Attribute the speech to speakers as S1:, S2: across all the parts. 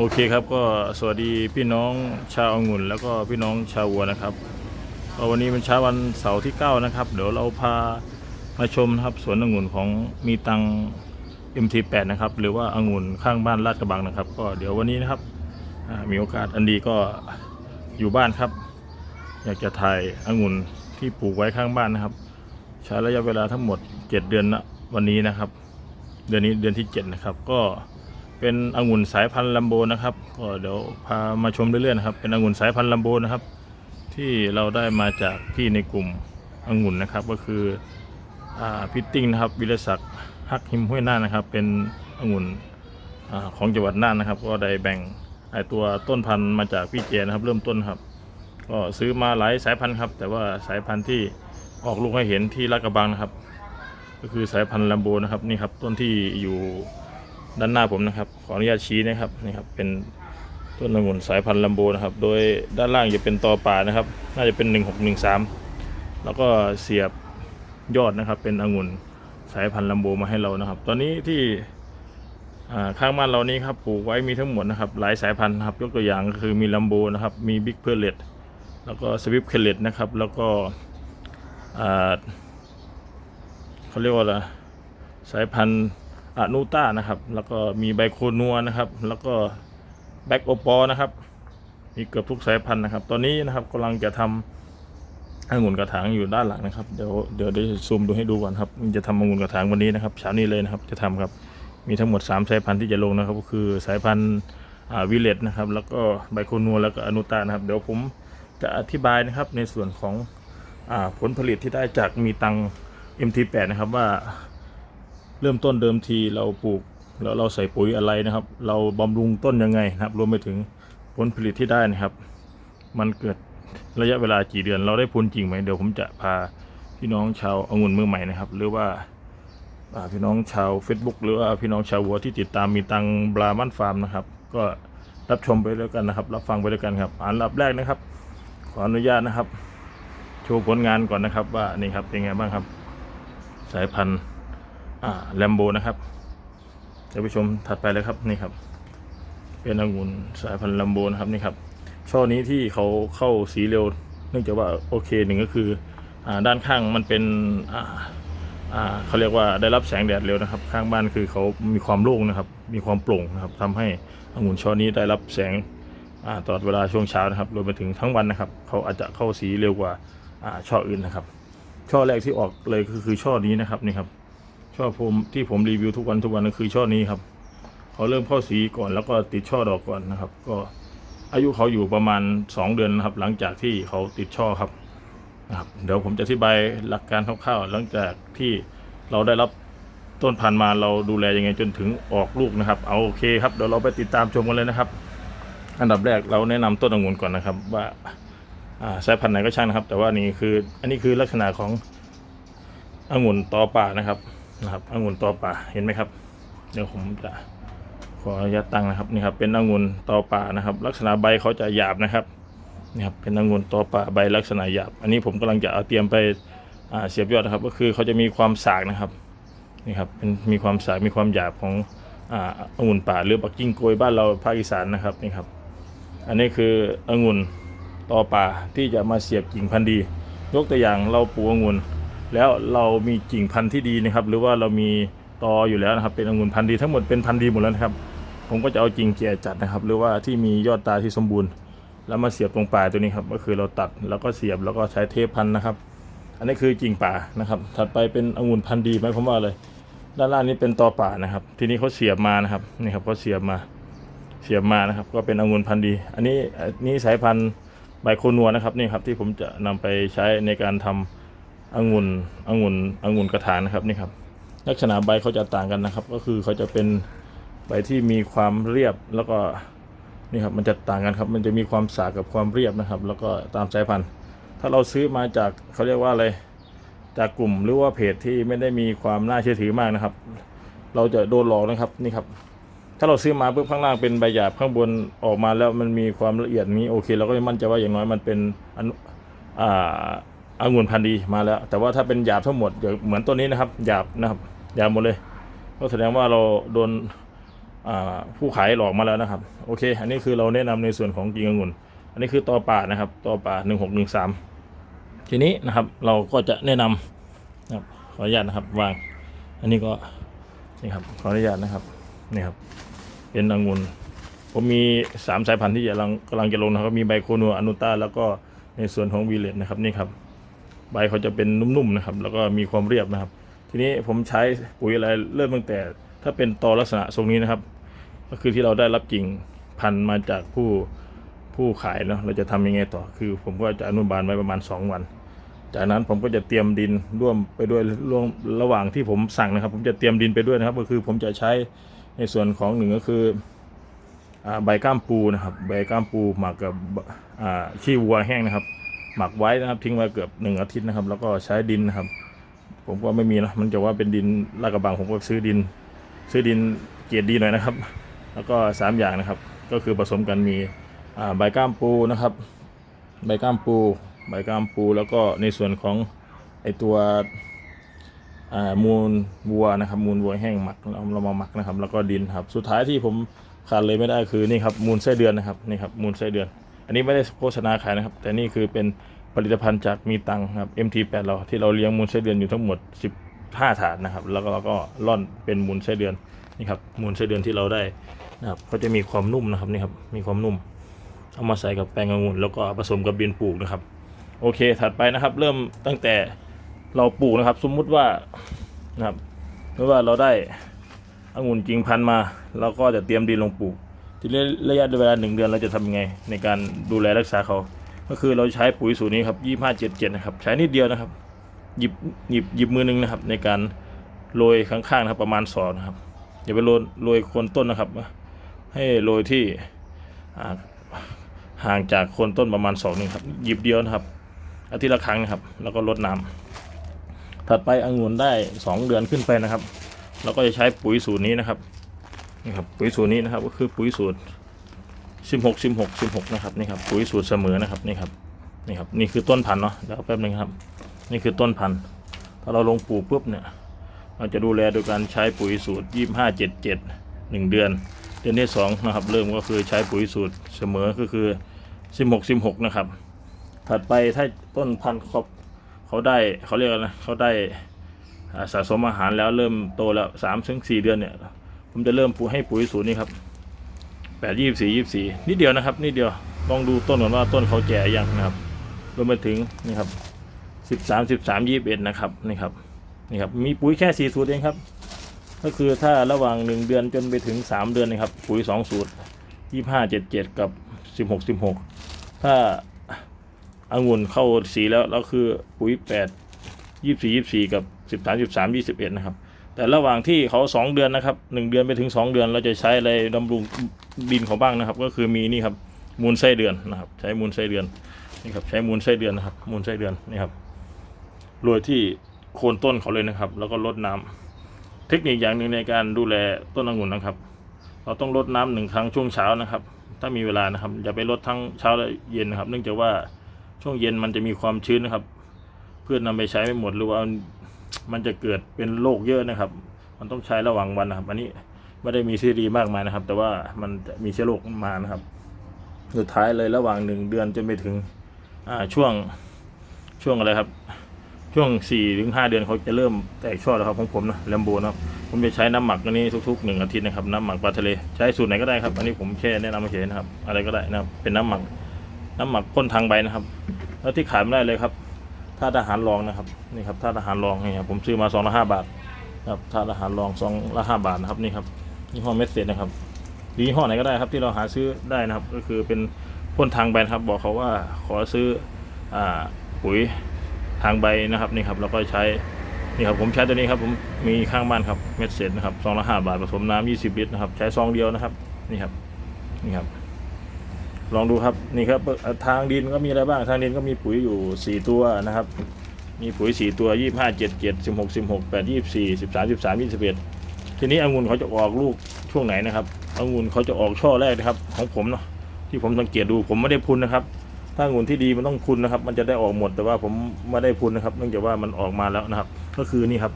S1: โอเคครับก็สวัสดีพี่น้องชาวองุ่น แล้วก็พี่น้องชาววัวนะครับวันนี้เป็นเช้าวันเสาร์ที่ 9 นะครับ เดี๋ยวเราพามาชมนะครับสวนองุ่นของมีตัง MT8 นะครับ หรือว่าองุ่นข้างบ้านลาดกระบังนะครับ ก็เดี๋ยววันนี้นะครับมีโอกาสอันดีก็อยู่บ้านครับ อยากจะถ่ายองุ่นที่ปลูกไว้ข้างบ้านนะครับ ใช้ระยะเวลาทั้งหมด 7 เดือนนะวันนี้นะครับ เดือนนี้เดือนที่ 7 นะครับก็ เป็นองุ่นสายพันธุ์ลัมโบนะครับก็เดี๋ยวพามาชมเรื่อยๆนะครับ เป็นองุ่นสายพันธุ์ลัมโบนะครับ ที่เราได้มาจากพี่ในกลุ่มองุ่นนะครับ ก็คืออพิตติ้งนะครับวิรศักดิ์ฮักหิมห้วยน่านนะครับ เป็นองุ่นอของจังหวัดน่านนะครับ ก็ได้แบ่งไอตัวต้นพันธุ์มาจากพี่เจนะครับ เริ่มต้นครับ ก็ซื้อมาหลายสายพันธุ์ครับ แต่ว่าสายพันธุ์ที่ออกลูกให้เห็นที่ลาดกระบังนะครับ ก็คือสายพันธุ์ลัมโบนะครับนี่ครับต้นที่อยู่ ด้านหน้าผมนะครับ ขออนุญาตชี้นะครับนี่ครับเป็นต้นองุ่นสายพันธุ์ลัมโบนะครับ โดยด้านล่างจะเป็นตอป่านะครับ น่าจะเป็น 1613 แล้วก็เสียบยอดนะครับ เป็นองุ่นสายพันธุ์ลัมโบมาให้เรานะครับ ตอนนี้ที่ข้างบ้านเรานี้ครับปลูกไว้มีทั้งหมดนะครับ หลายสายพันธุ์ครับ ยกตัวอย่างก็คือมีลัมโบนะครับ มีบิ๊กเพลเลตแล้วก็สวิปเคเลตนะครับ แล้วก็เขาเรียกว่าอะไรสายพันธุ์ อะนูต้านะครับ แล้วก็มีไบโคนัวนะครับ แล้วก็แบ็กโอปอนะครับ มีเกือบทุกสายพันธุ์นะครับ ตอนนี้นะครับกำลังจะทำองุ่นกระถางอยู่ด้านหลังนะครับ เดี๋ยวเดี๋ยวได้ซูมดูให้ดูก่อนครับ จะทำองุ่นกระถางวันนี้นะครับเช้านี้เลยนะครับ จะทำครับ มีทั้งหมด 3 สายพันธุ์ที่จะลงนะครับ ก็คือสายพันธุ์วิเลตนะครับ แล้วก็ไบโคนัว แล้วก็อนุตานะครับ เดี๋ยวผมจะอธิบายนะครับในส่วนของอผลผลิตที่ได้จากมีตัง MT8 นะครับว่า เริ่มต้นเดิมทีเราปลูกแล้วเราใส่ปุ๋ยอะไรนะครับ เราบำรุงต้นยังไงนะครับ รวมไปถึงผลผลิตที่ได้นะครับ มันเกิดระยะเวลากี่เดือน เราได้ผลจริงไหมเดี๋ยวผมจะพาพี่น้องชาวองุ่นมือใหม่นะครับ หรือว่าพี่น้องชาว Facebook หรือว่าพี่น้องชาววัวที่ติดตามมีตังบรามันฟาร์มนะครับ ก็รับชมไปด้วยกันนะครับ รับฟังไปด้วยกันครับอันดับแรกนะครับ ขออนุญาตนะครับ โชว์ผลงานก่อนนะครับ ว่านี่ครับเป็นไงบ้างครับ สายพันธุ์ แลมโบนะครับท่านผู้ชมถัดไปเลยครับนี่ครับ เป็นองุ่นสายพันธุ์แลมโบนะครับนี่ครับช่อนี้ที่เขาเข้าสีเร็ว เนื่องจากว่าโอเคหนึ่งก็คืออด้านข้างมันเป็นเขาเรียกว่าได้รับแสงแดดเร็วนะครับ ข้างบ้านคือเขามีความโล่งนะครับ มีความโปร่งนะครับทำให้องุ่นช่อนี้ได้รับแสงอตลอดเวลาช่วงเช้านะครับรวมไปถึงทั้งวันนะครับ เขาอาจจะเข้าสีเร็วกว่าอ่าช่ออื่นนะครับ ช่อแรกที่ออกเลยก็คือช่อนี้นะครับนี่ครับ ช่อผมที่ผมรีวิวทุกวันทุกวันก็คือช่อนี้ครับเขาเริ่มเข้าสีก่อนแล้วก็ติดช่อดอกก่อนนะครับ ก็อายุเขาอยู่ประมาณ 2 เดือนนะครับ หลังจากที่เขาติดช่อครับนะครับ เดี๋ยวผมจะอธิบายหลักการคร่าวๆหลังจากที่เราได้รับต้นพันธุ์มาเราดูแลยังไงจนถึงออกลูกนะครับ เอาโอเคครับเดี๋ยวเราไปติดตามชมกันเลยนะครับ อันดับแรกเราแนะนำต้นองุ่นก่อนนะครับว่าอ่าสายพันธุ์ไหนก็ช่างนะครับ แต่ว่านี่คืออันนี้คือลักษณะขององุ่นตอป่านะครับ นะครับองุ่นตอป่าเห็นไหมครับ เดี๋ยวผมจะขออนุญาตตั้งนะครับนี่ครับ เป็นองุ่นตอป่านะครับ ลักษณะใบเขาจะหยาบนะครับนี่ครับเป็นองุ่นตอป่าใบลักษณะหยาบ อันนี้ผมกำลังจะเอาเตรียมไปเสียบยอดนะครับ ก็คือเขาจะมีความสากนะครับนี่ครับเป็นมีความสากมีความหยาบของอ่าองุ่นป่าหรือปักกิ้งโกยบ้านเราภาคอีสานนะครับนี่ครับ อันนี้คือองุ่นตอป่าที่จะมาเสียบกิ่งพันธุ์ดี ยกตัวอย่างเราปลูกองุ่น แล้วเรามีกิ่งพันธุ์ที่ดีนะครับ หรือว่าเรามีตออยู่แล้วนะครับ เป็นองุ่นพันธุ์ดีทั้งหมดเป็นพันธุ์ดีหมดแล้วนะครับ ผมก็จะเอากิ่งแก่จัดนะครับ หรือว่าที่มียอดตาที่สมบูรณ์ แล้วมาเสียบตรงป่าตัวนี้ครับ ก็คือเราตัดแล้วก็เสียบแล้วก็ใช้เทปพันนะครับ อันนี้คือกิ่งป่านะครับ ถัดไปเป็นองุ่นพันธุ์ดีไหมายความว่าอะไรด้านล่างนี้เป็นตอป่านะครับ ทีนี้เขาเสียบมานะครับนี่ครับเขาเสียบมาเสียบมานะครับ ก็เป็นองุ่นพันธุ์ดี อันนี้อันนี้สายพันธุ์ใบโคนัวนะครับนี่ครับที่ผมจะนำไปใช้ในการทำ องุ่นองุ่นองุ่นกระถางนะครับนี่ครับ ลักษณะใบเขาจะต่างกันนะครับ ก็คือเขาจะเป็นใบที่มีความเรียบแล้วก็นี่ครับมันจะต่างกันครับ มันจะมีความสากับความเรียบนะครับ แล้วก็ตามสายพันธุ์ ถ้าเราซื้อมาจากเขาเรียกว่าอะไรจากกลุ่มหรือว่าเพจที่ไม่ได้มีความน่าเชื่อถือมากนะครับ เราจะโดนหลอกนะครับนี่ครับ ถ้าเราซื้อมาปุ๊บข้างล่างเป็นใบหยาบข้างบนออกมาแล้วมันมีความละเอียดนี้โอเค เราก็มั่นใจว่าอย่างน้อยมันเป็นอนุอ่า องุ่นพันธุ์ดีมาแล้ว แต่ว่าถ้าเป็นหยาบทั้งหมดเหมือนต้นนี้นะครับหยาบนะครับหยาบหมดเลย ก็แสดงว่าเราโดนผู้ขายหลอกมาแล้วนะครับ โอเค อันนี้คือเราแนะนำในส่วนของกิ่งองุ่น อันนี้คือตอป่านะครับตอป่าหนึ่งหกหนึ่งสามทีนี้นะครับเราก็จะแนะนำนะครับขออนุญาตนะครับวาง อันนี้ก็นี่ครับขออนุญาตนะครับนี่ครับเป็นองุ่นผมมีสามสายพันธุ์ที่กำลังกำลังจะลงนะครับมีไบโคโนอนุต้าแล้วก็ในส่วนของวีเลตนะครับนี่ครับ ใบเขาจะเป็นนุ่มๆนะครับ แล้วก็มีความเรียบนะครับ ทีนี้ผมใช้ปุ๋ยอะไรเริ่มตั้งแต่ ถ้าเป็นตอลักษณะทรงนี้นะครับ ก็คือที่เราได้รับกิ่งพันมาจากผู้ผู้ขายเนาะเราจะทำยังไงต่อ คือผมก็จะอนุบาลไว้ประมาณ 2 วัน จากนั้นผมก็จะเตรียมดินร่วมไปด้วยร่วมระหว่างที่ผมสั่งนะครับ ผมจะเตรียมดินไปด้วยนะครับ ก็คือผมจะใช้ในส่วนของหนึ่งก็คือใบก้ามปูนะครับ ใบก้ามปูหมักกับขี้วัวแห้งนะครับ หมักไว้นะครับ ทิ้งไว้เกือบหนึ่งอาทิตย์นะครับ แล้วก็ใช้ดินนะครับ ผมก็ไม่มีนะมันจะว่าเป็นดินลาดกระบังผมก็ซื้อดิน ซื้อดินเกรดดีหน่อยนะครับ แล้วก็สามอย่างนะครับ ก็คือผสมกันมีใบก้ามปูนะครับ ใบก้ามปู ใบก้ามปู แล้วก็ในส่วนของไอตัวมูลวัวนะครับมูลวัวแห้งหมักเราเรามาหมักนะครับ แล้วก็ดินครับ สุดท้ายที่ผมขาดเลยไม่ได้คือนี่ครับมูลไส้เดือนนะครับนี่ครับมูลไส้เดือน อันนี้ไม่ได้โฆษณาขายนะครับ แต่นี่คือเป็นผลิตภัณฑ์จากมีตังครับ MT8 เราที่เราเลี้ยงมูลไส้เดือนอยู่ทั้งหมด 15 ถาดนะครับ แล้วก็เราก็ร่อนเป็นมูลไส้เดือนนี่ครับมูลไส้เดือนที่เราได้นะครับก็จะมีความนุ่มนะครับนี่ครับมีความนุ่ม เอามาใส่กับแป้งองุ่นแล้วก็ผสมกับดินปลูกนะครับ โอเค ถัดไปนะครับ เริ่มตั้งแต่เราปลูกนะครับ สมมุติว่านะครับเมื่อว่าเราได้องุ่นจริงพันมาเราก็จะเตรียมดินลงปลูก ทีนี้ระยะเวลาหนึ่งเดือนเราจะทำยังไง ในการดูแลรักษาเขา ก็คือเราใช้ปุ๋ยสูตรนี้ครับยี่ห้าเจ็ดเจ็ดนะครับ ใช้นิดเดียวนะครับ หยิบหยิบหยิบมือหนึงนะครับ ในการโรยข้างๆนะครับ ประมาณสองนะครับอย่าไปโรยโรยโคนต้นนะครับ ให้โรยที่ห่างจากโคนต้นประมาณสองนึงครับ หยิบเดียวนะครับ อาทิตย์ละครั้งนะครับ แล้วก็รดน้ำถัดไปองุ่นได้สองเดือนขึ้นไปนะครับ เราก็จะใช้ปุ๋ยสูตรนี้นะครับ นี่ครับปุ๋ยสูตรนี้นะครับก็คือปุ๋ยสูตรสิบหกสิบหกสิบหกนะครับนี่ครับปุ๋ยสูตรเสมอนะครับนี่ครับนี่ครับนี่คือต้นพันธุ์เนาะเดี๋ยวแป๊บนึงครับ นี่คือต้นพันธุ์ถ้าเราลงปลูกปุ๊บเนี่ยเราจะดูแลโดยการใช้ปุ๋ยสูตรยี่ห้าเจ็ดเจ็ดหนึ่งเดือน เดือนที่สองนะครับเริ่มก็คือใช้ปุ๋ยสูตรเสมอก็คือสิบหกสิบหกนะครับถัดไปถ้าต้นพันธุ์เขาเขาได้เขาเรียกอะไรนะเขาได้อ่าสะสมอาหารแล้วเริ่มโตแล้วสามถึงสี่เดือนเนี่ย ผมจะเริ่มปูให้ปุ๋ยสูตรนี้ครับแปดยี่สี่ยี่สี่นิดเดียวนะครับนิดเดียวลองดูต้นก่อนว่าต้นเขาแก่ยังนะครับรวมไปถึงนี่ครับสิบสามสิบสามยี่สิบเอ็ดนะครับนี่ครับนี่ครับมีปุ๋ยแค่สี่สูตรเองครับ ก็คือถ้าระหว่างหนึ่งเดือนจนไปถึงสามเดือนนะครับ ปุ๋ยสองสูตรยี่ห้าเจ็ดเจ็ดกับสิบหกสิบหกถ้าองุ่นเข้าสีแล้วแล้วคือปุ๋ยแปดยี่สี่ยี่สี่กับสิบสามสิบสามยี่สิบเอ็ดนะครับ แต่ระหว่างที่เขาสองเดือนนะครับหนึ่งเดือนไปถึงสองเดือนเราจะใช้อะไรดำรุงดินเขาบ้างนะครับ ก็คือมีนี่ครับมูลไส้เดือนนะครับ ใช้มูลไส้เดือนนี่ครับใช้มูลไส้เดือนนะครับ มูลไส้เดือนนี่ครับโรยที่โคนต้นเขาเลยนะครับ แล้วก็รดน้ำเทคนิคอย่างหนึ่งในการดูแลต้นองุ่นนะครับ เราต้องรดน้ำหนึ่งครั้งช่วงเช้านะครับ ถ้ามีเวลานะครับอย่าไปรดทั้งเช้าและเย็นนะครับ เนื่องจากว่าช่วงเย็นมันจะมีความชื้นนะครับ เพื่อนนำไปใช้ไม่หมดหรือว่า มันจะเกิดเป็นโรคเยอะนะครับ มันต้องใช้ระหว่างวันนะครับ อันนี้ไม่ได้มีทฤษฎีมากมายนะครับ แต่ว่ามันจะมีเชื้อโรคมานะครับ สุดท้ายเลยระหว่างหนึ่งเดือนจนไปถึงอ่าช่วงช่วงอะไรครับ ช่วง4ี่ถึงห้าเดือนเขาจะเริ่มแตกช่อแล้วครับของผมนะแลมโบนะครับ ผมจะใช้น้ำหมักอันนี้ทุกๆหนึ่งอาทิตย์นะครับน้ำหมักปลาทะเลใช้สูตรไหนก็ได้ครับ อันนี้ผมแค่แนะนำเฉยนะครับ อะไรก็ได้นะครับเป็นน้ำหมักน้ำหมักพ่นทางใบนะครับ แล้วที่ขายไม่ได้เลยครับ ท่าทหารรองนะครับนี่ครับท่าทหารรองนี่ครับผมซื้อมาซองละห้าบาทครับท่าทหารรองซองละห้าบาทนะครับนี่ครับยี่ห้อเมสเซจนะครับหรือยี่ห้อไหนก็ได้ครับที่เราหาซื้อได้นะครับ ก็คือเป็นพ่นทางใบครับ บอกเขาว่าขอซื้ออ่าปุ๋ยทางใบนะครับนี่ครับแล้วก็ใช้นี่ครับผมใช้ตัวนี้ครับผมมีข้างบ้านครับเม็ดเศษนะครับซองละห้าบาทผสมน้ำยี่สิบลิตรนะครับใช้ซองเดียวนะครับนี่ครับนี่ครับ ลองดูครับนี่ครับทางดินก็มีอะไรบ้างทางดินก็มีปุ๋ยอยู่สี่ตัวนะครับ มีปุ๋ยสี่ตัวยี่ห้าเจ็ดเจ็ดสิบหกสิบหกแปดยี่สี่สิบสามสิบสามยี่สิบเอ็ดทีนี้องุ่นเขาจะออกลูกช่วงไหนนะครับองุ่นเขาจะออกช่อแรกนะครับ ของผมเนาะที่ผมสังเกตดูผมไม่ได้พุนนะครับ ถ้าองุ่นที่ดีมันต้องพุนนะครับ มันจะได้ออกหมดแต่ว่าผมไม่ได้พุนนะครับ เนื่องจากว่ามันออกมาแล้วนะครับ ก็คือนี่ครับ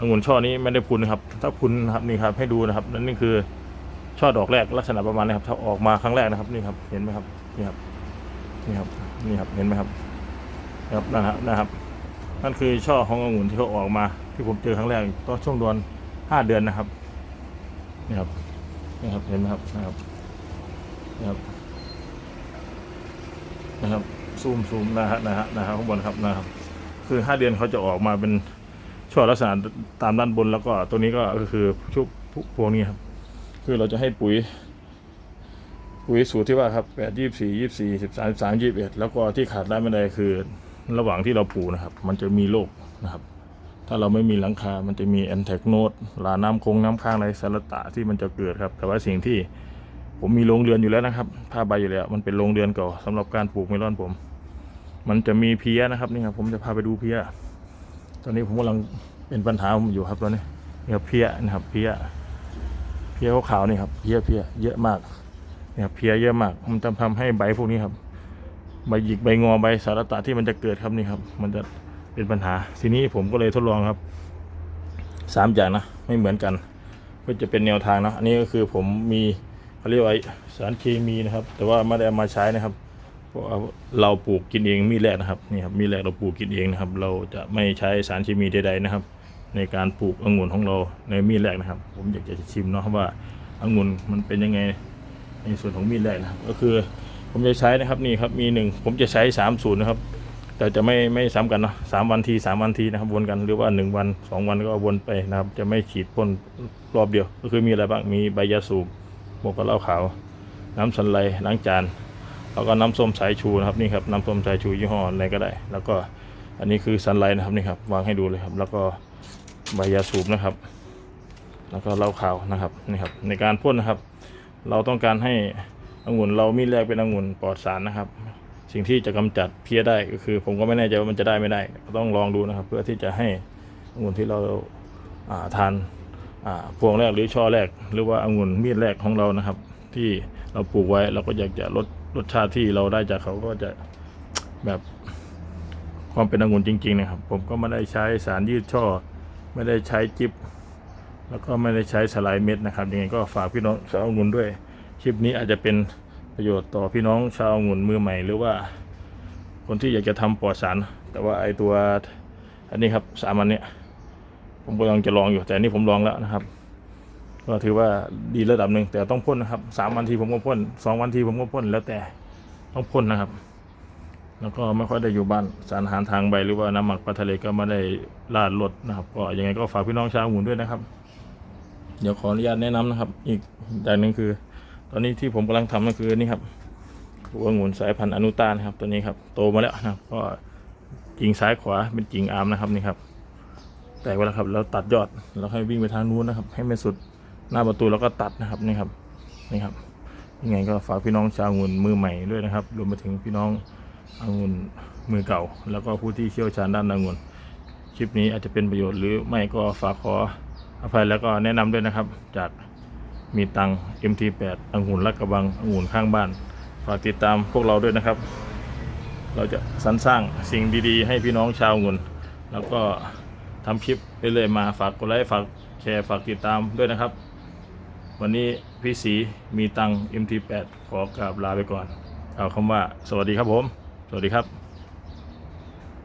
S1: องุ่นช่อนี้ไม่ได้พุนนะครับ ถ้าพุนนะครับนี่ครับให้ดูนะครับนั่นนี่คือ ช่อดอกแรกลักษณะประมาณนี้ครับถ้าออกมาครั้งแรกนะครับนี่ครับเห็นไหมครับนี่ครับนี่ครับนี่ครับเห็นไหมครับครับนะครับนะครับ นั่นคือช่อขององุ่นที่เขาออกมา ที่ผมเจอครั้งแรกตอนช่วงเดือนห้าเดือนนะครับนี่ครับนี่ครับเห็นไหมครับนะครับนะครับนะครับซูมซูมนะฮะนะฮะนะครับข้างบนครับนะครับ คือห้าเดือนเขาจะออกมาเป็นช่อลักษณะตามด้านบนแล้วก็ตัวนี้ก็คือชุบพวกนี้ครับ คือเราจะให้ปุ๋ย ปุ๋ยสูตรที่ว่าครับแปดยี่สี่ยี่สี่สิบสามสามยี่สิบเอ็ดแล้วก็ที่ขาดได้ไม่ได้คือ ระหว่างที่เราปลูกนะครับ มันจะมีโรคนะครับ ถ้าเราไม่มีหลังคา มันจะมีแอนแทกโนดลาน้ำคงน้ำค้างอะไรสารตะที่มันจะเกิดครับ แต่ว่าสิ่งที่ผมมีโรงเรือนอยู่แล้วนะครับ ผ้าใบอยู่แล้ว มันเป็นโรงเรือนเก่าสำหรับการปลูกเมลอนผม มันจะมีเพี้ยนะครับนี่ครับ ผมจะพาไปดูเพี้ย ตอนนี้ผมกำลังเป็นปัญหาผมอยู่ครับตอนนี้เนี่ครับเพี้ยนะครับเพี้ย เพี้ยขาวๆนี่ครับเพี้ยเพี้ยเยอะมากเนี่ยครับเพี้ยเยอะมาก มันจะทำให้ใบพวกนี้ครับ ใบหยิกใบงอใบสารตะที่มันจะเกิดครับนี่ครับ มันจะเป็นปัญหา ทีนี้ผมก็เลยทดลองครับสามอย่างนะไม่เหมือนกันเพื่อจะเป็นแนวทางนะอันนี้ก็คือผมมีเขาเรียกว่าสารเคมีนะครับ แต่ว่าไม่ได้เอามาใช้นะครับเพราะเราปลูกกินเองมีแรกนะครับนี่ครับมีแรกเราปลูกกินเองนะครับ เราจะไม่ใช้สารเคมีใดๆนะครับ ในการปลูกองุ่นของเราในมีดแรกนะครับ ผมอยากจะชิมเนาะว่าองุ่นมันเป็นยังไงในส่วนของมีดแรกนะครับ ก็คือผมจะใช้นะครับนี่ครับมีหนึ่งผมจะใช้สามสูตรนะครับ แต่จะไม่ไม่ซ้ำกันเนาะสามวันทีสามวันทีนะครับวนกันหรือว่าหนึ่งวันสองวันก็วนไปนะครับ จะไม่ฉีดพ่นรอบเดียว ก็คือมีอะไรบ้างมีใบยาสูบบวกกับเหล้าขาว น้ำสันไลล้างจานแล้วก็น้ำส้มสายชูนะครับนี่ครับน้ำส้มสายชูยี่ห้ออะไรก็ได้ แล้วก็อันนี้คือสันไลนะครับนี่ครับวางให้ดูเลยครับ แล้วก็ ใบยาสูบนะครับ แล้วก็เหล้าขาวนะครับนี่ครับ ในการพ่นนะครับ เราต้องการให้องุ่นเรามีแรกเป็นองุ่นปลอดสารนะครับ สิ่งที่จะกำจัดเพี้ยได้ก็คือ ผมก็ไม่แน่ใจว่ามันจะได้ไม่ได้ ก็ต้องลองดูนะครับ เพื่อที่จะให้องุ่นที่เราาทานาพวงแรกหรือช่อแรก หรือว่าองุ่นมีดแรกของเรานะครับ ที่เราปลูกไว้เราก็อยากจะลดรสชาติที่เราได้จากเขาก็จะแบบความเป็นองุ่นจริง ๆ นะครับ ผมก็ไม่ได้ใช้สารยืดช่อ ไม่ได้ใช้จิบแล้วก็ไม่ได้ใช้สไลด์เม็ดนะครับยังไงก็ฝากพี่น้องชาวองุ่นด้วย คลิปนี้อาจจะเป็นประโยชน์ต่อพี่น้องชาวองุ่นมือใหม่ หรือว่า คนที่อยากจะทำปลอดสาร แต่ว่าไอตัวอันนี้ครับสามอันเนี้ยผมกำลังจะลองอยู่แต่นนี้ผมลองแล้วนะครับ ก็ถือว่าดีระดับหนึ่งแต่ต้องพ่นนะครับสามวันทีผมก็พ่นสองวันทีผมก็พ่นแล้วแต่ต้องพ่นนะครับ แล้วก็ไม่ค่อยได้อยู่บ้านสารอาหารทางใบหรือว่าน้ำหมักปลาทะเลก็ไม่ได้ลาดรถนะครับก็ยังไงก็ฝากพี่น้องชาวองุ่นด้วยนะครับ เดี๋ยวขออนุญาตแนะนำนะครับ อีกอย่างหนึ่งคือ ตอนนี้ที่ผมกำลังทำก็คือนี่ครับหัวองุ่นสายพันธุ์อนุตานะครับ ตัวนี้ครับ โตมาแล้วนะครับก็กิ่งซ้ายขวาเป็นกิ่งอาร์มนะครับนี่ครับแตกไปแล้วครับแล้วตัดยอดแล้วให้วิ่งไปทางนู้นนะครับ ให้ไม่สุดหน้าประตูแล้วก็ตัดนะครับนี่ครับนี่ครับยังไงก็ฝากพี่น้องชาวองุ่นมือใหม่ด้วยนะครับรวมไปถึงพี่น้อง องุ่นมือเก่า แล้วก็ผู้ที่เชี่ยวชาญด้านองุ่นคลิปนี้อาจจะเป็นประโยชน์หรือไม่ก็ฝากขออภัยแล้วก็แนะนำด้วยนะครับ จากมีตัง MT8 องุ่นลัดกระบังองุ่นข้างบ้าน ฝากติดตามพวกเราด้วยนะครับ เราจะสรรสร้างสิ่งดีๆ ให้พี่น้องชาวองุ่นแล้วก็ทำคลิปไปเลยๆมาฝากกดไลค์ฝากแชร์ฝากติดตามด้วยนะครับ วันนี้พี่สีมีตัง MT8 ขอกราบลาไปก่อนกล่าคำว่า สวัสดีครับผม สวัสดีครับ